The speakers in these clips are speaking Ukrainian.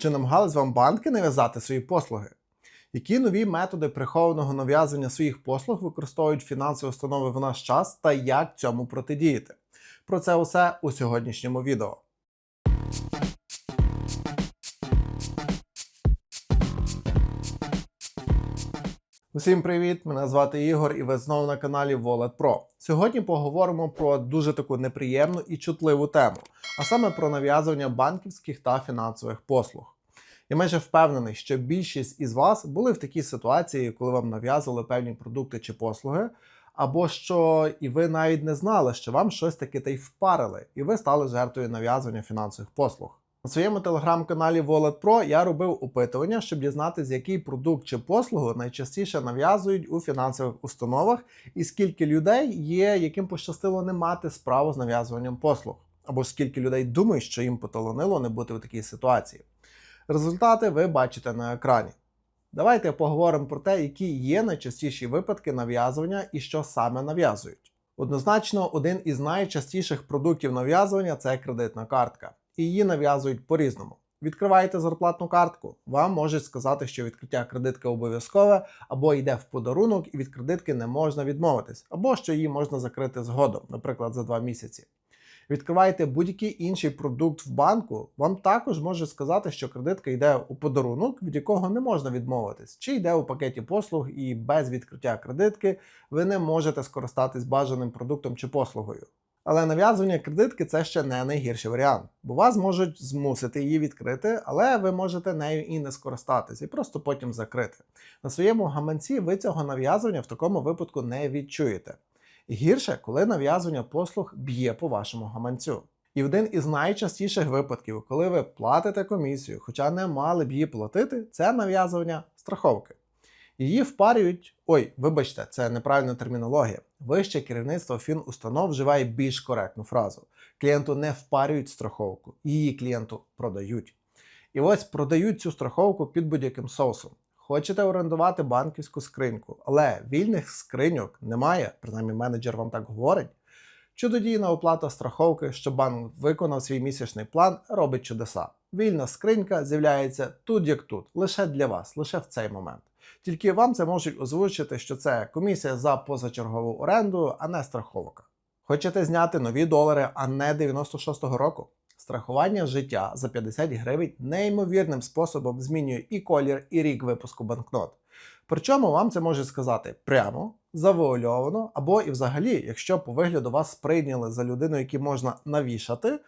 Чи намагались вам банки нав'язати свої послуги? Які нові методи прихованого нав'язання своїх послуг використовують фінансові установи в наш час та як цьому протидіяти? Про це усе у сьогоднішньому відео. Усім привіт! Мене звати Ігор, і ви знову на каналі Wallet Pro. Сьогодні поговоримо про дуже таку неприємну і чутливу тему, а саме про нав'язування банківських та фінансових послуг. Я майже впевнений, що більшість із вас були в такій ситуації, коли вам нав'язували певні продукти чи послуги, або що і ви навіть не знали, що вам щось таке та й впарили, і ви стали жертвою нав'язування фінансових послуг. На своєму телеграм-каналі Wallet Pro я робив опитування, щоб дізнатися, який продукт чи послугу найчастіше нав'язують у фінансових установах, і скільки людей є, яким пощастило не мати справу з нав'язуванням послуг, або скільки людей думають, що їм поталонило не бути в такій ситуації. Результати ви бачите на екрані. Давайте поговоримо про те, які є найчастіші випадки нав'язування і що саме нав'язують. Однозначно, один із найчастіших продуктів нав'язування це кредитна картка. І її нав'язують по-різному. Відкриваєте зарплатну картку, вам можуть сказати, що відкриття кредитки обов'язкове, або йде в подарунок, і від кредитки не можна відмовитись, або що її можна закрити згодом, наприклад, за два місяці. Відкриваєте будь-який інший продукт в банку, вам також можуть сказати, що кредитка йде у подарунок, від якого не можна відмовитись, чи йде у пакеті послуг, і без відкриття кредитки ви не можете скористатись бажаним продуктом чи послугою. Але нав'язування кредитки це ще не найгірший варіант, бо вас можуть змусити її відкрити, але ви можете нею і не скористатись, і просто потім закрити. На своєму гаманці ви цього нав'язування в такому випадку не відчуєте. Гірше, коли нав'язування послуг б'є по вашому гаманцю. І один із найчастіших випадків, коли ви платите комісію, хоча не мали б її платити, це нав'язування страховки. Її впарюють. Ой, вибачте, це неправильна термінологія. Вище керівництво фінустанов вживає більш коректну фразу: клієнту не впарюють страховку, її клієнту продають. І ось продають цю страховку під будь-яким соусом. Хочете орендувати банківську скриньку, але вільних скриньок немає, принаймні менеджер вам так говорить. Чудодійна оплата страховки, що банк виконав свій місячний план, робить чудеса. Вільна скринька з'являється тут як тут, лише для вас, лише в цей момент. Тільки вам це можуть озвучити, що це комісія за позачергову оренду, а не страховка. Хочете зняти нові долари, а не 96-го року? Страхування життя за 50 гривень неймовірним способом змінює і колір, і рік випуску банкнот. Причому вам це може сказати прямо, завуальовано, або і взагалі, якщо по вигляду вас сприйняли за людину, яку можна навішати,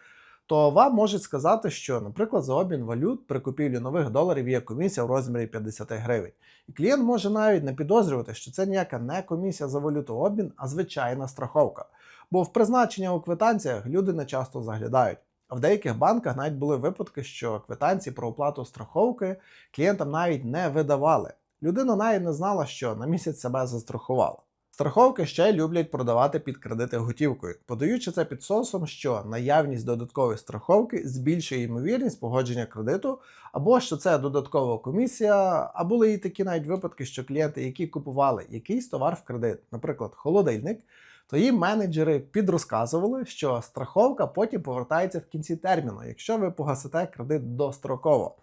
то вам можуть сказати, що, наприклад, за обмін валют при купівлі нових доларів є комісія в розмірі 50 гривень. І клієнт може навіть не підозрювати, що це ніяка не комісія за валютообмін, а звичайна страховка. Бо в призначення у квитанціях люди не часто заглядають. А в деяких банках навіть були випадки, що квитанції про оплату страховки клієнтам навіть не видавали. Людина навіть не знала, що на місяць себе застрахувала. Страховки ще люблять продавати під кредити готівкою, подаючи це під соусом, що наявність додаткової страховки збільшує ймовірність погодження кредиту, або що це додаткова комісія, а були і такі навіть випадки, що клієнти, які купували якийсь товар в кредит, наприклад, холодильник, то їм менеджери підрозказували, що страховка потім повертається в кінці терміну, якщо ви погасите кредит достроково.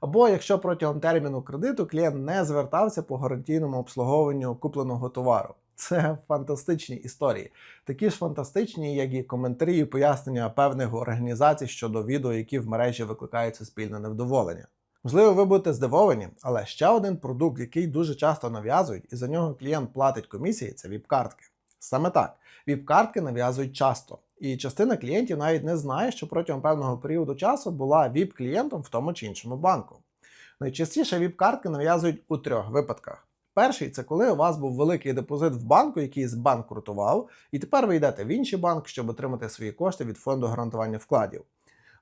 Або якщо протягом терміну кредиту клієнт не звертався по гарантійному обслуговуванню купленого товару. Це фантастичні історії, такі ж фантастичні, як і коментарі і пояснення певних організацій щодо відео, які в мережі викликають суспільне невдоволення. Можливо, ви будете здивовані, але ще один продукт, який дуже часто нав'язують, і за нього клієнт платить комісії, це віп-картки. Саме так, віп-картки нав'язують часто. І частина клієнтів навіть не знає, що протягом певного періоду часу була віп-клієнтом в тому чи іншому банку. Найчастіше віп-картки нав'язують у трьох випадках. Перший це коли у вас був великий депозит в банку, який збанкрутував, і тепер ви йдете в інший банк, щоб отримати свої кошти від фонду гарантування вкладів.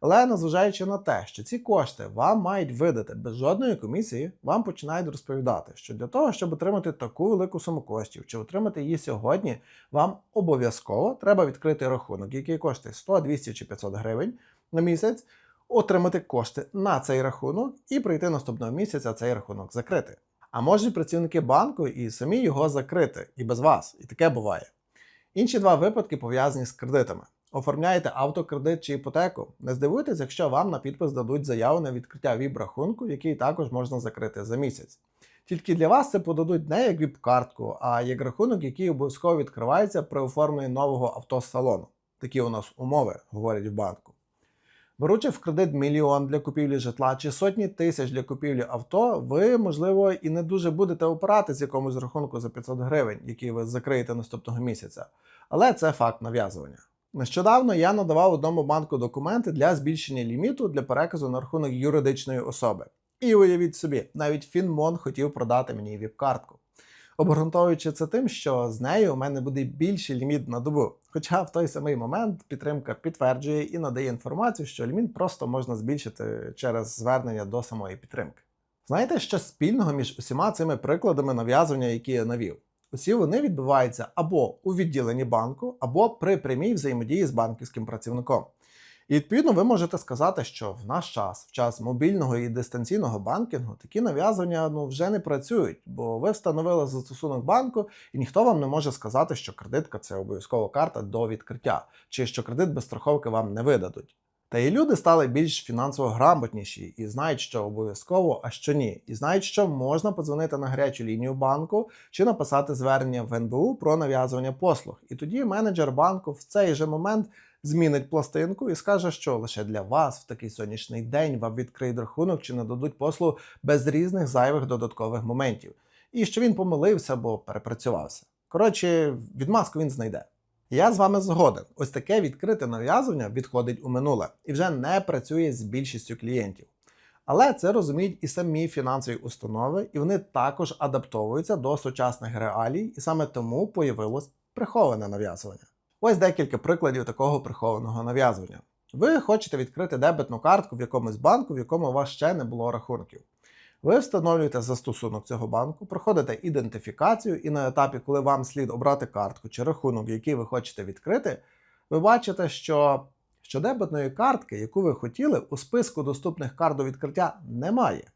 Але незважаючи на те, що ці кошти вам мають видати без жодної комісії, вам починають розповідати, що для того, щоб отримати таку велику суму коштів чи отримати її сьогодні, вам обов'язково треба відкрити рахунок, який коштує 100, 200 чи 500 гривень на місяць, отримати кошти на цей рахунок і прийти наступного місяця цей рахунок закрити. А можуть працівники банку і самі його закрити, і без вас, і таке буває. Інші два випадки пов'язані з кредитами. Оформляєте автокредит чи іпотеку? Не здивуйтесь, якщо вам на підпис дадуть заяву на відкриття ВІП-рахунку, який також можна закрити за місяць. Тільки для вас це подадуть не як ВІП-картку, а як рахунок, який обов'язково відкривається при оформленні нового автосалону. Такі у нас умови, говорять в банку. Беручи в кредит мільйон для купівлі житла чи сотні тисяч для купівлі авто, ви, можливо, і не дуже будете опиратись якомусь рахунку за 500 гривень, який ви закриєте наступного місяця. Але це факт нав'язування. Нещодавно я надавав одному банку документи для збільшення ліміту для переказу на рахунок юридичної особи. І уявіть собі, навіть Фінмон хотів продати мені віп-картку. Обґрунтовуючи це тим, що з нею у мене буде більший ліміт на добу. Хоча в той самий момент підтримка підтверджує і надає інформацію, що ліміт просто можна збільшити через звернення до самої підтримки. Знаєте, що спільного між усіма цими прикладами нав'язування, які я навів? Усі вони відбуваються або у відділенні банку, або при прямій взаємодії з банківським працівником. І відповідно ви можете сказати, що в наш час, в час мобільного і дистанційного банкінгу, такі нав'язування ну, вже не працюють, бо ви встановили застосунок банку, і ніхто вам не може сказати, що кредитка це обов'язкова карта до відкриття, чи що кредит без страховки вам не видадуть. Та і люди стали більш фінансово грамотніші і знають, що обов'язково, а що ні, і знають, що можна подзвонити на гарячу лінію банку чи написати звернення в НБУ про нав'язування послуг. І тоді менеджер банку в цей же момент змінить пластинку і скаже, що лише для вас в такий сонячний день вам відкриють рахунок чи нададуть послугу без різних зайвих додаткових моментів. І що він помилився або перепрацювався. Коротше, відмазку він знайде. Я з вами згоден. Ось таке відкрите нав'язування відходить у минуле і вже не працює з більшістю клієнтів. Але це розуміють і самі фінансові установи, і вони також адаптовуються до сучасних реалій, і саме тому появилось приховане нав'язування. Ось декілька прикладів такого прихованого нав'язування. Ви хочете відкрити дебетну картку в якомусь банку, в якому у вас ще не було рахунків. Ви встановлюєте застосунок цього банку, проходите ідентифікацію, і на етапі, коли вам слід обрати картку чи рахунок, який ви хочете відкрити, ви бачите, що, що дебетної картки, яку ви хотіли, у списку доступних карт до відкриття немає.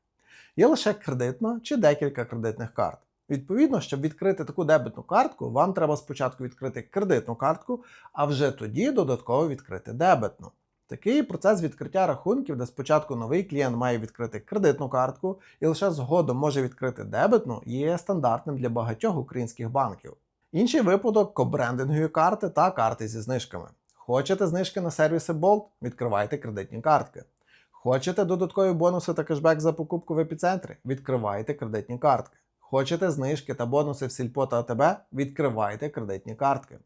Є лише кредитна чи декілька кредитних карт. Відповідно, щоб відкрити таку дебетну картку, вам треба спочатку відкрити кредитну картку, а вже тоді додатково відкрити дебетну. Такий процес відкриття рахунків, де спочатку новий клієнт має відкрити кредитну картку і лише згодом може відкрити дебетну, є стандартним для багатьох українських банків. Інший випадок кобрендингові карти та карти зі знижками. Хочете знижки на сервіси Bolt? Відкривайте кредитні картки. Хочете додаткові бонуси та кешбек за покупку в епіцентрі? Відкривайте кредитні картки. Хочете знижки та бонуси в Сільпо та АТБ? Відкривайте кредитні картки.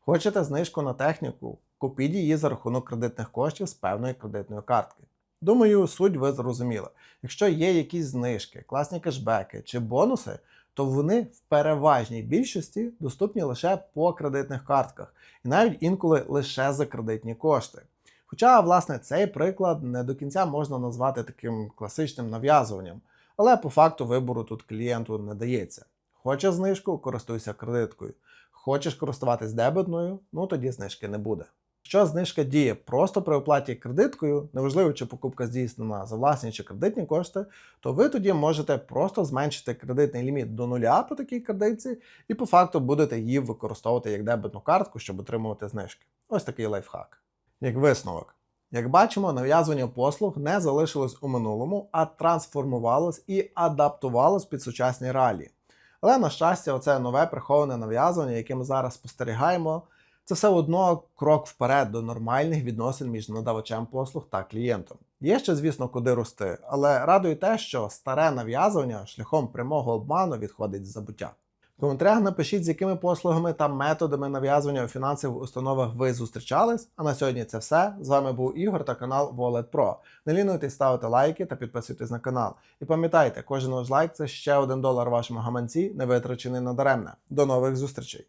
Хочете знижку на техніку? Купіть її за рахунок кредитних коштів з певної кредитної картки. Думаю, суть ви зрозуміли. Якщо є якісь знижки, класні кешбеки чи бонуси, то вони в переважній більшості доступні лише по кредитних картках, і навіть інколи лише за кредитні кошти. Хоча, власне, цей приклад не до кінця можна назвати таким класичним нав'язуванням, але по факту вибору тут клієнту не дається. Хочеш знижку, користуйся кредиткою. Хочеш користуватись дебетною, ну тоді знижки не буде. Що знижка діє просто при оплаті кредиткою, неважливо, чи покупка здійснена за власні чи кредитні кошти, то ви тоді можете просто зменшити кредитний ліміт до нуля по такій кредитці, і по факту будете її використовувати як дебетну картку, щоб отримувати знижки. Ось такий лайфхак. Як висновок. Як бачимо, нав'язування послуг не залишилось у минулому, а трансформувалось і адаптувалось під сучасні реалії. Але, на щастя, оце нове приховане нав'язування, яке ми зараз спостерігаємо, це все одно крок вперед до нормальних відносин між надавачем послуг та клієнтом. Є ще, звісно, куди рости, але радує те, що старе нав'язування шляхом прямого обману відходить з забуття. В коментарях напишіть, з якими послугами та методами нав'язування у фінансових установах ви зустрічались. А на сьогодні це все. З вами був Ігор та канал Wallet Pro. Не лінуйтесь ставити лайки та підписуйтесь на канал. І пам'ятайте, кожен ваш лайк це ще один долар вашому гаманці, не витрачений надаремне. До нових зустрічей!